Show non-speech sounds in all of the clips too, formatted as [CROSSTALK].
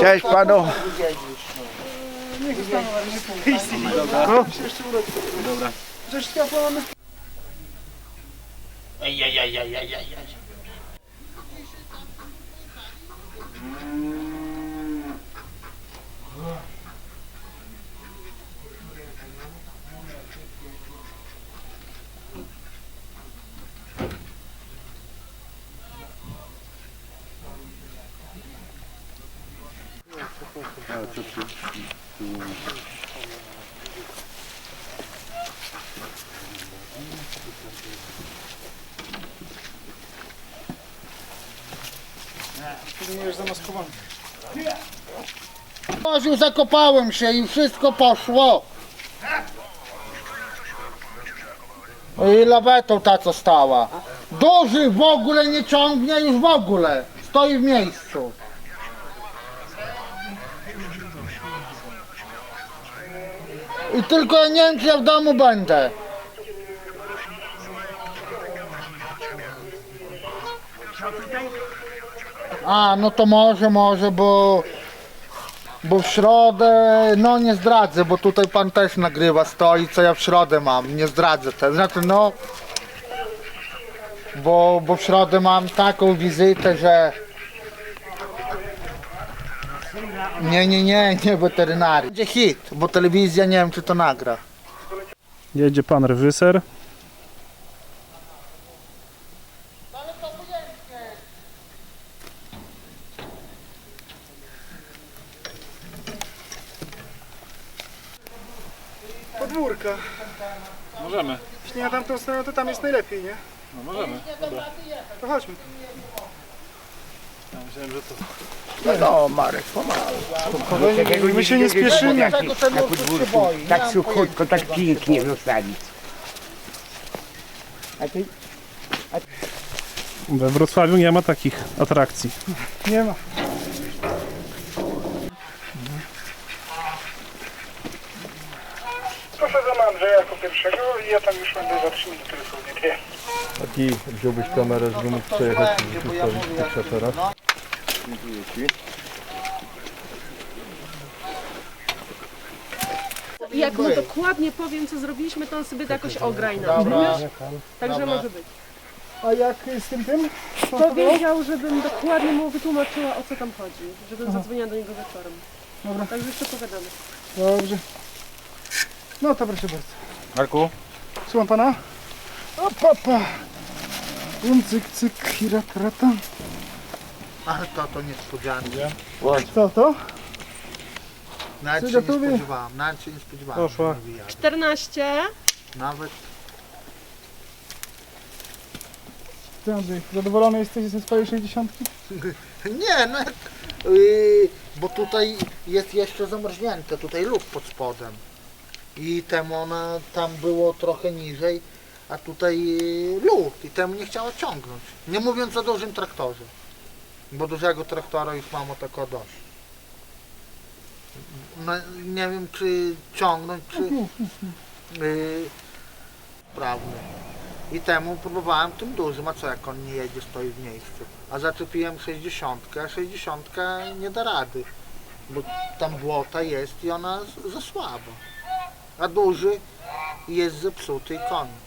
Cześć panu. Boziu, zakopałem się i wszystko poszło. I lawetą ta co stała. Duży w ogóle nie ciągnie już w ogóle. Stoi w miejscu. I tylko ja nie wiem czy ja w domu będę. A, no to może, może, bo bo w środę, no nie zdradzę, bo tutaj pan też nagrywa, stoi, co ja w środę mam, nie zdradzę też. Znaczy no, bo, bo w środę mam taką wizytę, że nie, nie, nie, nie weterynarii. Będzie hit, bo telewizja nie wiem czy to nagra. Jedzie pan reżyser. Podwórka. Możemy. Jeśli na tamtą stronę, to tam jest najlepiej, nie? No możemy. To chodźmy. Myślałem, że to... No Marek, pomału. My się nie spieszymy. Ten na podwórku tak suchutko, tak pięknie zostawić. A ty We Wrocławiu nie ma takich atrakcji. Nie ma. Proszę za Andrzeja jako pierwszego i ja tam już będę za 3 minuty dosłownie. A ty wziąłbyś kamerę, żeby mógł przejechać i Będzie, fixatora? no. Jak mu dokładnie powiem, co zrobiliśmy, to on sobie to jakoś ograj nam, Dobra. rozumiesz? Także Dobra. może być. A jak z tym tym? Powiedział, żebym dokładnie mu wytłumaczyła, o co tam chodzi. Żebym zadzwoniła do niego wieczorem. Dobra. Także jeszcze pogadamy. Dobrze. No to proszę bardzo. Marku? Słucham pana? O papa. Bum, cyk, cyk, hira, krata. Ale to, to niespodzianka. Co to? Nawet się nie gotowy? spodziewałem, nawet się nie spodziewałem. Poszła. że wyjadę. 14. Nawet Ty Andrzej, zadowolony jesteś ze swojej 60? [LAUGHS] Nie, no jak, yy, bo tutaj jest jeszcze zamarznięte, tutaj lód pod spodem. I temu ona tam było trochę niżej, a tutaj yy, lód i temu nie chciała ciągnąć. Nie mówiąc o dużym traktorze, bo dużego traktora już mam o tako dość. No, nie wiem czy ciągnąć, czy yy, sprawny. I temu próbowałem tym dużym, a co jak on nie jedzie, stoi w miejscu. A zaczepiłem 60, a 60 nie da rady, bo tam błota jest i ona z- za słaba. A duży jest zepsuty i koniec.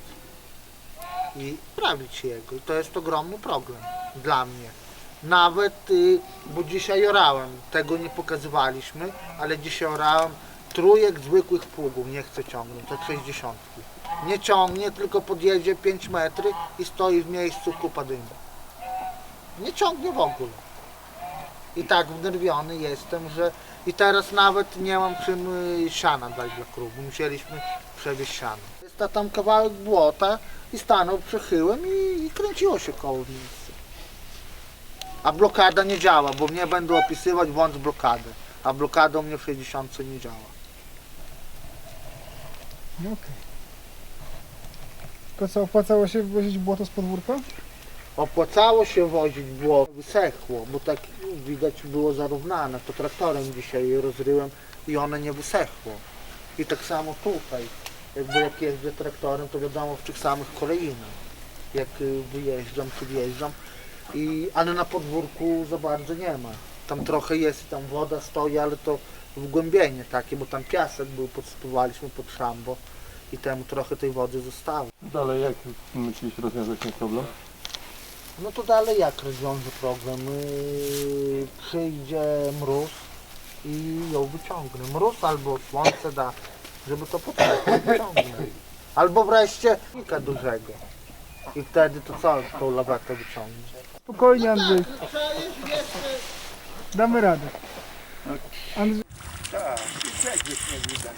I prawić jego. I to jest ogromny problem dla mnie. Nawet, y, bo dzisiaj orałem, tego nie pokazywaliśmy, ale dzisiaj orałem trójek zwykłych pługów, nie chcę ciągnąć, to 60. Nie ciągnie, tylko podjedzie 5 metry i stoi w miejscu kupa dymu. Nie ciągnie w ogóle. I tak wnerwiony jestem, że i teraz nawet nie mam czym y, siana dać dla krów. Musieliśmy przewieźć siano. Jest ta tam kawałek błota i stanął przechyłem i, i kręciło się koło miejscu. A blokada nie działa, bo mnie będą opisywać włącz blokadę. A blokada u mnie w 60 nie działa. No okej. To co, opłacało się wozić błoto z podwórka? Opłacało się wozić błoto, wysechło, bo tak widać było zarównane. To traktorem dzisiaj je rozryłem i one nie wysechło. I tak samo tutaj, jakby jak jeżdżę traktorem, to wiadomo w tych samych kolejnach. Jak y, wyjeżdżam czy wjeżdżam, I, ale na podwórku za bardzo nie ma. Tam trochę jest i tam woda stoi, ale to wgłębienie takie, bo tam piasek był, podsypywaliśmy pod szambo i temu trochę tej wody zostało. Dalej, jak myślisz rozwiązać ten problem? No to dalej jak rozwiąże problem? Yy, przyjdzie mróz i ją wyciągnę. Mróz albo słońce da, żeby to potrafić wyciągnę. Albo wreszcie kilka dużego. I wtedy to co tą lawetę wyciągnie? Spokojnie Andrzej. Damy radę. Tak, i przejdziesz nie widać.